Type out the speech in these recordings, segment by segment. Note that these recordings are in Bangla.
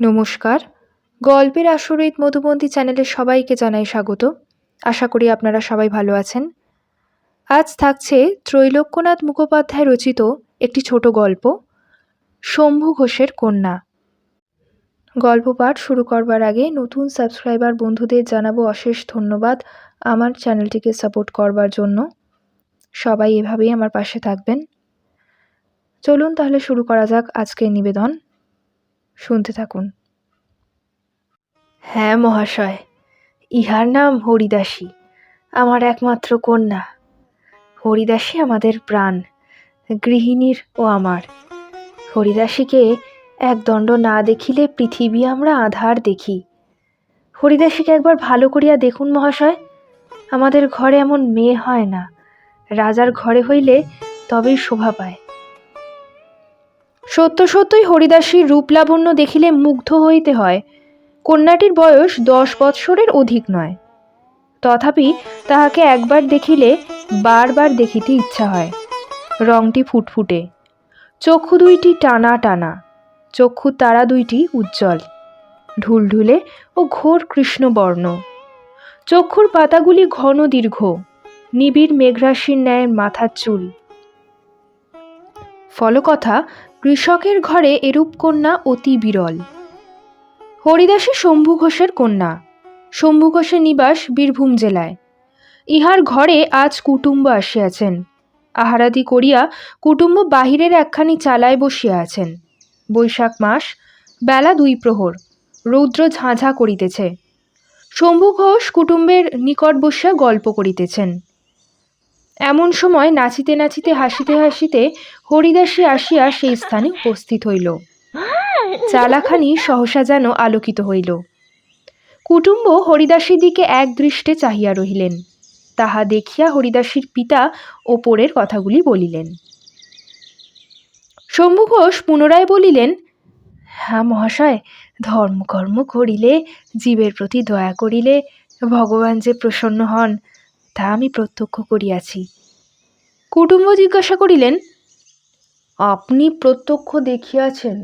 নমস্কার। গল্পের আসরিত মধুবন্তী চ্যানেলের সবাইকে জানাই স্বাগত। আশা করি আপনারা সবাই ভালো আছেন। আজ থাকছে ত্রৈলোক্যনাথ মুখোপাধ্যায় রচিত একটি ছোট গল্প, শম্ভু ঘোষের কন্যা। গল্প পাঠ শুরু করবার আগে নতুন সাবস্ক্রাইবার বন্ধুদের জানাব অশেষ ধন্যবাদ আমার চ্যানেলটিকে সাপোর্ট করবার জন্য। সবাই এভাবেই আমার পাশে থাকবেন। চলুন তাহলে শুরু করা যাক আজকের নিবেদন। শুনতে থাকুন। হ্যাঁ মহাশয়, ইহার নাম হরিদাসী, আমার একমাত্র কন্যা। হরিদাসী আমাদের প্রাণ, গৃহিণীর ও আমার। হরিদাসীকে এক দণ্ড না দেখিলে পৃথিবী আমরা আধার দেখি। হরিদাসীকে একবার ভালো করিয়া দেখুন, মহাশয়, আমাদের ঘরে এমন মেয়ে হয় না। রাজার ঘরে হইলে তবেই শোভা পায়। সত্য সত্যই হরিদাসীর রূপলাবণ্য দেখিলে মুগ্ধ হইতে হয়। কন্যাটির বয়স দশ বৎসরের অধিক নয়। তথাপি তাহাকে একবার দেখিলে বারবার দেখিতে ইচ্ছা হয়। রংটি ফুটফুটে। চক্ষু দুইটি টানা টানা। চক্ষু তারা দুইটি উজ্জ্বল। ঢুলঢুলে ও ঘোর কৃষ্ণবর্ণ। চক্ষুর পাতাগুলি ঘন দীর্ঘ। নিবিড় মেঘরাশির ন্যায় মাথার চুল। ফলকথা কৃষকের ঘরে এরূপ কন্যা অতি বিরল। হরিদাসী শম্ভু ঘোষের কন্যা। শম্ভু ঘোষের নিবাস বীরভূম জেলায়। ইহার ঘরে আজ কুটুম্ব আসিয়াছেন। আহারাদি করিয়া কুটুম্ব বাহিরের একখানি চালায় বসিয়া আছেন। বৈশাখ মাস, বেলা দুই প্রহর, রৌদ্র ঝাঁঝা করিতেছে। শম্ভু ঘোষ কুটুম্বের নিকট বসিয়া গল্প করিতেছেন। এমন সময় নাচিতে নাচিতে, হাসিতে হাসিতে হরিদাসী আসিয়া সেই স্থানে উপস্থিত হইল। চালাখানি সহসা যেন আলোকিত হইল। কুটুম্ব হরিদাসীর দিকে এক দৃষ্টে চাহিয়া রহিলেন। তাহা দেখিয়া হরিদাসীর পিতা ওপরের কথাগুলি বলিলেন। শম্ভু ঘোষ পুনরায় বলিলেন হ্যাঁ মহাশয়, ধর্মকর্ম করিলে, জীবের প্রতি দয়া করিলে ভগবান যে প্রসন্ন হন তা আমি প্রত্যক্ষ করিয়াছি। কুটুম্ব জিজ্ঞাসা করিলেন, আপনি প্রত্যক্ষ দেখিয়াছেন?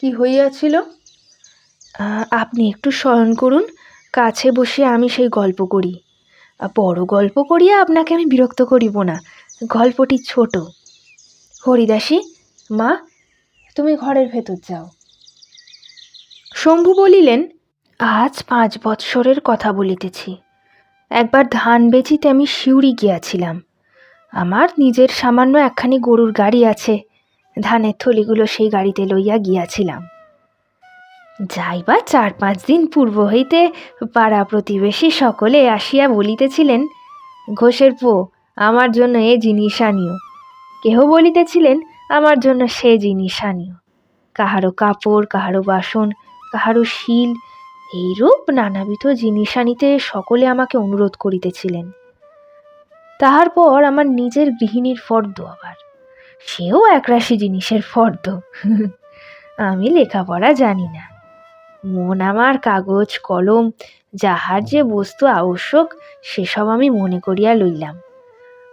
কি হইয়াছিল? আপনি একটু স্মরণ করুন, কাছে বসে আমি সেই গল্প করি। বড় গল্প করিয়া আপনাকে আমি বিরক্ত করিব না, গল্পটি ছোট। হরিদাসী, মা, তুমি ঘরের ভেতর যাও। শম্ভু বলিলেন, আজ পাঁচ বৎসরের কথা বলিতেছি। একবার ধান বেচিতে আমি শিউরি গিয়াছিলাম। আমার নিজের সামান্য একখানি গরুর গাড়ি আছে, ধানের থলিগুলো সেই গাড়িতে লইয়া গিয়াছিলাম। যাইবা চার পাঁচ দিন পূর্ব হইতে পাড়া প্রতিবেশী সকলে আসিয়া বলিতেছিলেন, ঘোষের পো আমার জন্য এ জিনিস আনিও। কেহ বলিতেছিলেন, আমার জন্য সে জিনিস আনিও। কাহারো কাপড়, কাহারো বাসন, কাহারো শিল এইরূপ নানাবিধ জিনিস আনিতে সকলে আমাকে অনুরোধ করিতেছিলেন। তাহার পর আমার নিজের গৃহিণীর ফর্দ আবার। সেও একরাশি জিনিসের ফর্দ। আমি লেখাপড়া জানি না। মন আমার কাগজ, কলম, যাহার যে বস্তু আবশ্যক, সেসব আমি মনে করিয়া লইলাম।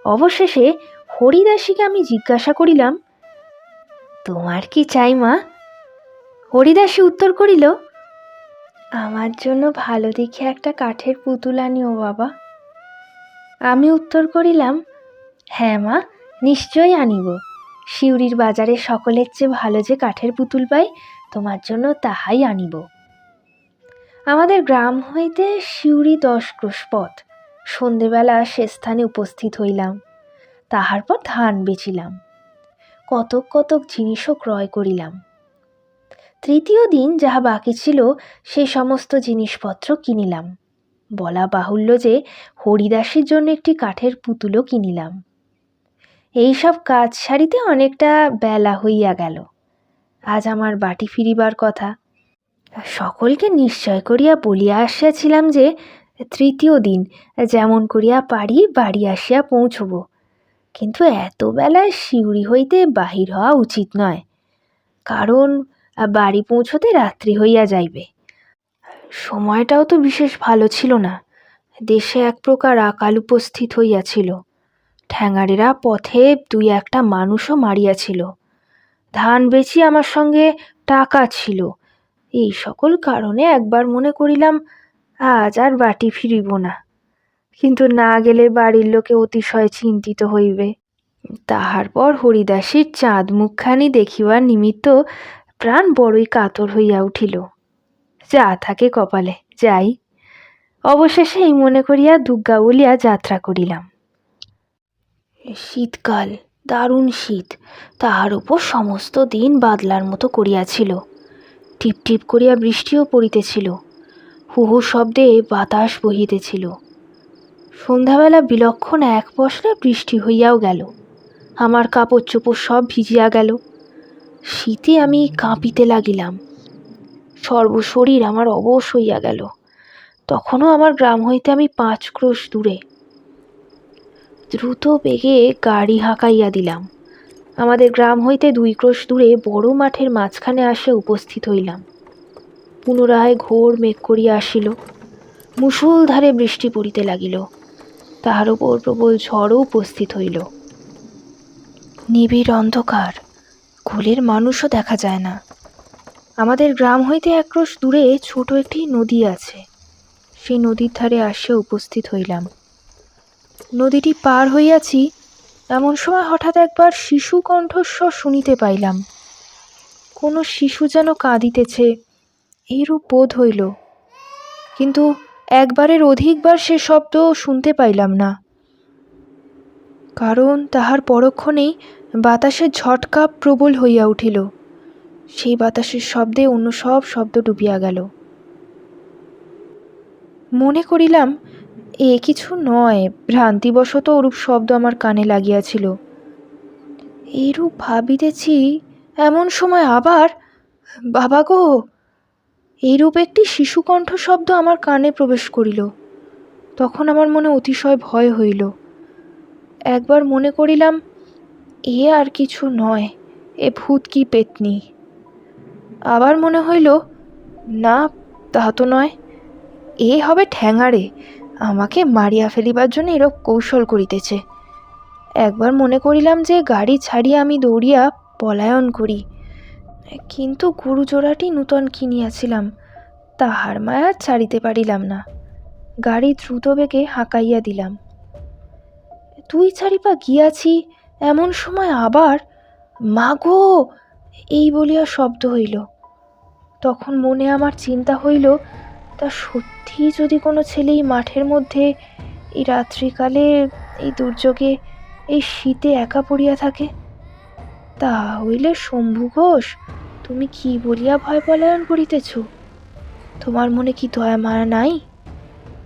অবশেষে হরিদাসীকে আমি জিজ্ঞাসা করিলাম, তোমার কি চাই মা? হরিদাসী উত্তর করিল আমার জন্য ভালো দেখে একটা কাঠের পুতুল আনিও বাবা। আমি উত্তর করিলাম হ্যাঁ মা, নিশ্চয়ই আনিব। শিউরির বাজারে সকলের চেয়ে ভালো যে কাঠের পুতুল পাই, তোমার জন্য তাহাই আনিব। আমাদের গ্রাম হইতে শিউরি দশ ক্রোশ পথ। সন্ধেবেলা সে স্থানে উপস্থিত হইলাম। তাহার পর ধান বেচিলাম। কতক কতক জিনিসও ক্রয় করিলাম। তৃতীয় দিন যাহা বাকি ছিল সেই সমস্ত জিনিসপত্র কিনিলাম। বলা বাহুল্য যে, হরিদাসের জন্য একটি কাঠের পুতুলও কিনিলাম। এইসব কাজ সারিতে অনেকটা বেলা হইয়া গেল। আজ আমার বাটি ফিরিবার কথা। সকলকে নিশ্চয় করিয়া বলিয়া আসিয়াছিলাম যে, তৃতীয় দিন যেমন করিয়া পারি বাড়ি আসিয়া পৌঁছব। কিন্তু এত বেলায় শিউরি হইতে বাহির হওয়া উচিত নয়। কারণ বাড়ি পৌঁছতে রাত্রি হইয়া যাইবে। সময়টাও তো বিশেষ ভালো ছিল না। দেশে এক প্রকার আকাল উপস্থিত হইয়াছিল। ঠ্যাঙাড়েরা পথে দুই একটা মানুষও মারিয়াছিল। ধান বেচি আমার সঙ্গে টাকা ছিল। এই সকল কারণে একবার মনে করিলাম, আজ আর বাটি ফিরিব না। কিন্তু না গেলে বাড়ির লোকে অতিশয় চিন্তিত হইবে। তাহার পর হরিদাসীর চাঁদ মুখখানি দেখিবার নিমিত্ত প্রাণ বড়ই কাতর হইয়া উঠিল। যা থাকে কপালে, যাই। অবশেষে এই মনে করিয়া দুর্গা বলিয়া যাত্রা করিলাম। শীতকাল, দারুণ শীত। তাহার উপর সমস্ত দিন বাদলার মতো করিয়াছিল। টিপ টিপ করিয়া বৃষ্টিও পড়িতেছিল। হু হু শব্দে বাতাস বহিতেছিল। সন্ধ্যাবেলা বিলক্ষণ এক পশলা বৃষ্টি হইয়াও গেল। আমার কাপড় চোপড় সব ভিজিয়া গেল। শীতে আমি কাঁপিতে লাগিলাম। সর্বশরীর আমার অবশ হইয়া গেল। তখনও আমার গ্রাম হইতে আমি পাঁচ ক্রোশ দূরে। দ্রুত বেগে গাড়ি হাঁকাইয়া দিলাম। আমাদের গ্রাম হইতে দুই ক্রোশ দূরে বড় মাঠের মাঝখানে আসে উপস্থিত হইলাম। পুনরায় ঘোর মেঘ করিয়া আসিল। মুষলধারে বৃষ্টি পড়িতে লাগিল। তাহার উপর প্রবল ঝড়ও উপস্থিত হইল। নিবিড় অন্ধকার। কোলের মানুষও দেখা যায় না। আমাদের গ্রাম হইতে একরোশ দূরে ছোট একটি নদী আছে। সেই নদীর ধারে আসিয়া উপস্থিত হইলাম। নদীটি পার হইয়াছি, এমন সময় হঠাৎ একবার শিশু কণ্ঠস্বর শুনিতে পাইলাম। কোনো শিশু যেন কাঁদিতেছে, এইরূপ বোধ হইল। কিন্তু একবারের অধিকবার সে শব্দ শুনতে পাইলাম না। কারণ তাহার পরক্ষণেই বাতাসের ঝটকা প্রবল হইয়া উঠিল। সেই বাতাসের শব্দে অন্য সব শব্দ ডুবিয়া গেল। মনে করিলাম, এ কিছু নয়, ভ্রান্তিবশত ওরূপ শব্দ আমার কানে লাগিয়াছিল। এরূপ ভাবিতেছি, এমন সময় আবার, বাবা গো! এইরূপ একটি শিশুকণ্ঠ শব্দ আমার কানে প্রবেশ করিল। তখন আমার মনে অতিশয় ভয় হইল। একবার মনে করিলাম, এ আর কিছু নয়, এ ভূত কি পেতনি। আবার মনে হইল, না, তা তো নয়, এ হবে ঠ্যাঙাড়ে আমাকে মারিয়া ফেলিবার জন্য এরূপ কৌশল করিতেছে। একবার মনে করিলাম যে গাড়ি ছাড়িয়া আমি দৌড়িয়া পলায়ন করি, কিন্তু গুরুজোড়াটি নূতন কিনিয়াছিলাম, তাহার মায়া ছাড়িতে পারিলাম না। গাড়ি দ্রুত বেগে হাঁকাইয়া দিলাম। তুই ছাড়িপা গিয়াছি, এমন সময় আবার, মাগো! এই বলিয়া শব্দ হইল। তখন মনে আমার চিন্তা হইল, তা সত্যি যদি কোনো ছেলে এই মাঠের মধ্যে, এই রাত্রিকালে, এই দুর্যোগে, এই শীতে একা পড়িয়া থাকে? তা হইলে শম্ভু ঘোষ, তুমি কি বলিয়া ভয় পলায়ন করিতেছ? তোমার মনে কি দয়া মায়া নাই?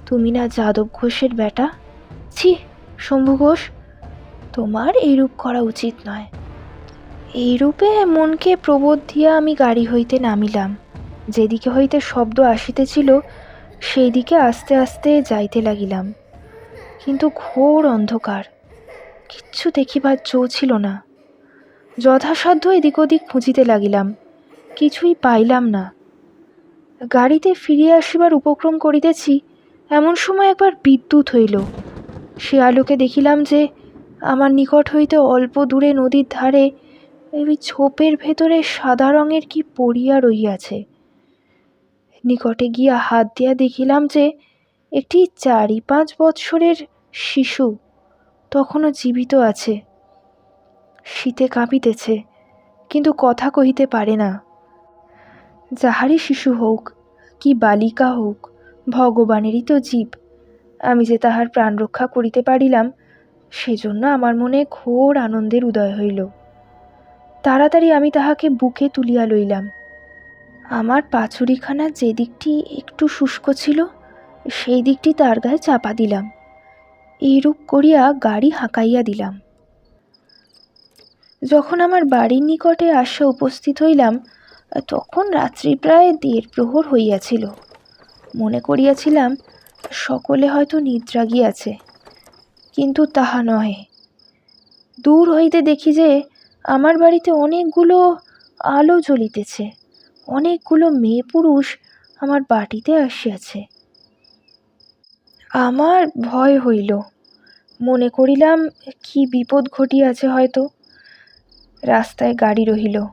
তুমি না যাদব ঘোষের বেটা? ছি! শম্ভু ঘোষ, তোমার এইরূপ করা উচিত নয়। এইরূপে মনকে প্রবোধ দিয়া আমি গাড়ি হইতে নামিলাম। যেদিকে হইতে শব্দ আসিতেছিল সেই দিকে আস্তে আস্তে যাইতে লাগিলাম। কিন্তু ঘোর অন্ধকার, কিচ্ছু দেখিবার জো ছিল না। যথাসাধ্য এদিক ওদিক খুঁজিতে লাগিলাম, কিছুই পাইলাম না। গাড়িতে ফিরিয়া আসিবার উপক্রম করিতেছি, এমন সময় একবার বিদ্যুৎ হইল। সে আলোকে দেখিলাম যে আমার নিকট হইতে অল্প দূরে নদীর ধারে ওই ছোপের ভেতরে সাদা রঙের কি পড়িয়া রহিয়াছে। নিকটে গিয়া হাত দিয়া দেখিলাম যে একটি চারি পাঁচ বৎসরের শিশু তখনও জীবিত আছে। শীতে কাঁপিতেছে, কিন্তু কথা কহিতে পারে না। যাহারই শিশু হোক, কি বালিকা হোক, ভগবানেরই তো জীব। আমি যে তাহার প্রাণ রক্ষা করিতে পারিলাম, সেজন্য আমার মনে ঘোর আনন্দের উদয় হইল। তাড়াতাড়ি আমি তাহাকে বুকে তুলিয়া লইলাম। আমার পাছুরিখানা যে দিকটি একটু শুষ্ক ছিল, সেই দিকটি তার গায়ে চাপা দিলাম। এইরূপ করিয়া গাড়ি হাঁকাইয়া দিলাম। যখন আমার বাড়ির নিকটে আসা উপস্থিত হইলাম, তখন রাত্রি প্রায় দেড় প্রহর হইয়াছিল। মনে করিয়াছিলাম সকলে হয়তো নিদ্রা গিয়াছে, কিন্তু তাহা নহে। দূর হইতে দেখি যে, আমার বাড়িতে অনেকগুলো আলো জ্বলিতেছে, অনেকগুলো মেয়ে পুরুষ আমার বাটিতে আসিয়াছে। আমার ভয় হইল। মনে করিলাম, কি বিপদ ঘটিয়াছে হয়তো। রাস্তায় গাড়ি রহিল।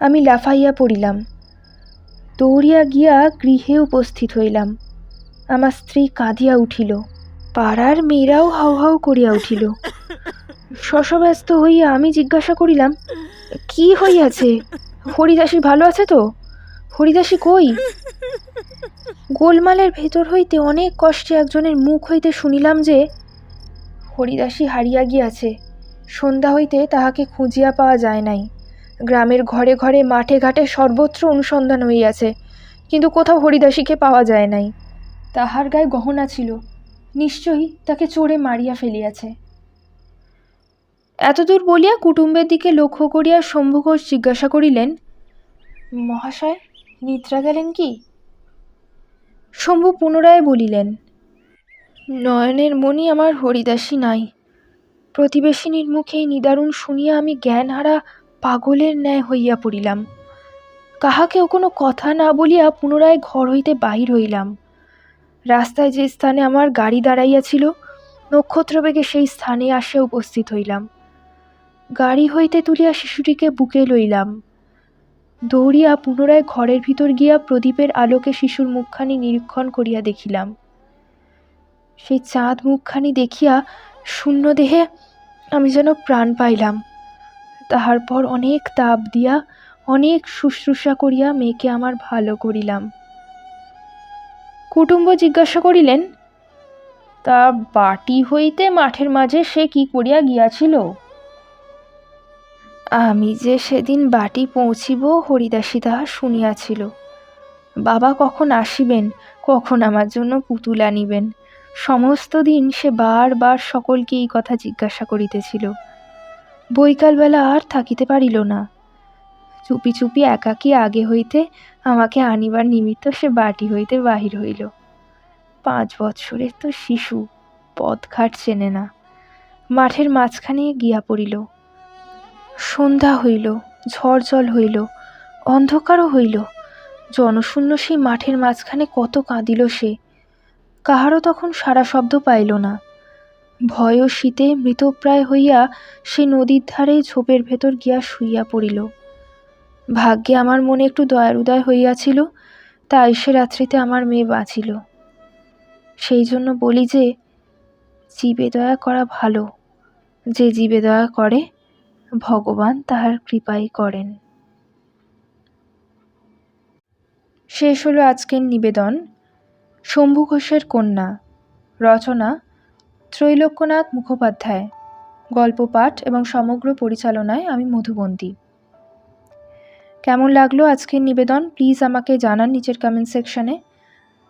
আমি লাফাইয়া পড়িলাম। দৌড়িয়া গিয়া গৃহে উপস্থিত হইলাম। আমার স্ত্রী কাঁদিয়া উঠিল। পাড়ার মেয়েরাও হাউ হাউ করিয়া উঠিল। শশব্যস্ত হইয়া আমি জিজ্ঞাসা করিলাম, কি হইয়াছে? হরিদাসী ভালো আছে তো? হরিদাসী কই? গোলমালের ভেতর হইতে অনেক কষ্টে একজনের মুখ হইতে শুনিলাম যে, হরিদাসী হারিয়া গিয়াছে। সন্ধ্যা হইতে তাহাকে খুঁজিয়া পাওয়া যায় নাই। গ্রামের ঘরে ঘরে মাঠে ঘাটে সর্বত্র অনুসন্ধান হইয়াছে। কিন্তু কোথাও হরিদাসীকে পাওয়া যায় নাই। তাহার গায়ে গহনা ছিল। নিশ্চয়ই তাকে চোরে মারিয়া ফেলিয়াছে। এতদূর বলিয়া কুটুম্বের দিকে লক্ষ্য করিয়া শম্ভু ঘোষ জিজ্ঞাসা করিলেন, মহাশয়, নিদ্রা গেলেন কি? শম্ভু পুনরায় বলিলেন, নয়নের মণি আমার হরিদাসী নাই। প্রতিবেশিনীর মুখে এই নিদারুণ শুনিয়া আমি জ্ঞানহারা পাগলের ন্যায় হইয়া পড়িলাম। কাহাকেও কোনো কথা না বলিয়া পুনরায় ঘর হইতে বাহির হইলাম। রাস্তায় যে স্থানে আমার গাড়ি দাঁড়াইয়াছিল নক্ষত্রবেগে সেই স্থানে আসিয়া উপস্থিত হইলাম। গাড়ি হইতে তুলিয়া শিশুটিকে বুকে লইলাম। দৌড়িয়া পুনরায় ঘরের ভিতর গিয়া প্রদীপের আলোকে শিশুর মুখখানি নিরীক্ষণ করিয়া দেখিলাম। সেই চাঁদ মুখখানি দেখিয়া শূন্য দেহে আমি যেন প্রাণ পাইলাম। তাহার পর অনেক তাপ দিয়া অনেক শুশ্রূষা করিয়া মেয়েকে আমার ভালো করিলাম। কুটুম্ব জিজ্ঞাসা করিলেন, তা বাটি হইতে মাঠের মাঝে সে কি করিয়া গিয়াছিল? আমি যে সেদিন বাটি পৌঁছিব হরিদাসী তাহা শুনিয়াছিল। বাবা কখন আসিবেন, কখন আমার জন্য পুতুল আনিবেন? সমস্ত দিন সে বারবার সকলকে এই কথা জিজ্ঞাসা করিতেছিল। বৈকালবেলা আর থাকিতে পারিল না। চুপি চুপি একাকী আগে হইতে আমাকে আনিবার নিমিত্ত সে বাটি হইতে বাহির হইল। পাঁচ বৎসরের তো শিশু পথঘাট চেনে না। মাঠের মাঝখানে গিয়া পড়িল। সন্ধ্যা হইল, ঝড় জল হইল, অন্ধকারও হইল। জনশূন্য সেই মাঠের মাঝখানে কত কাঁদিল সে। কাহারও তখন সারা শব্দ পাইল না। ভয় ও শীতে মৃতপ্রায় হইয়া সে নদীর ধারে ঝোপের ভেতর গিয়া শুইয়া পড়িল। ভাগ্যে আমার মনে একটু দয়ার উদয় হইয়াছিল তাই সে রাত্রিতে আমার মেয়ে বাঁচিল। সেই জন্য বলি যে, জীবে দয়া করা ভালো। যে জীবে দয়া করে, ভগবান তাহার কৃপাই করেন। শেষ হলো আজকের নিবেদন। শম্ভু ঘোষের কন্যা। রচনা, ত্রৈলোক্যনাথ মুখোপাধ্যায়। গল্প পাঠ এবং সমগ্র পরিচালনায় আমি মধুবন্তী কেমন লাগল আজকের নিবেদন? প্লিজ আমাকে জানান নিচের কমেন্ট সেকশনে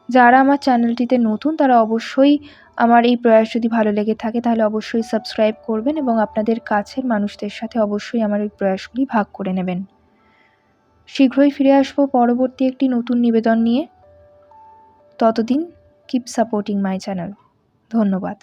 যারা আমার চ্যানেলটিতে নতুন, তারা অবশ্যই আমার এই প্রয়াস যদি ভালো লেগে থাকে, তাহলে অবশ্যই সাবস্ক্রাইব করবেন এবং আপনাদের কাছের মানুষদের সাথে অবশ্যই আমার এই প্রয়াসগুলি ভাগ করে নেবেন। শীঘ্রই ফিরে আসব পরবর্তী একটি নতুন নিবেদন নিয়ে। ততদিন কিপ সাপোর্টিং মাই চ্যানেল ধন্যবাদ।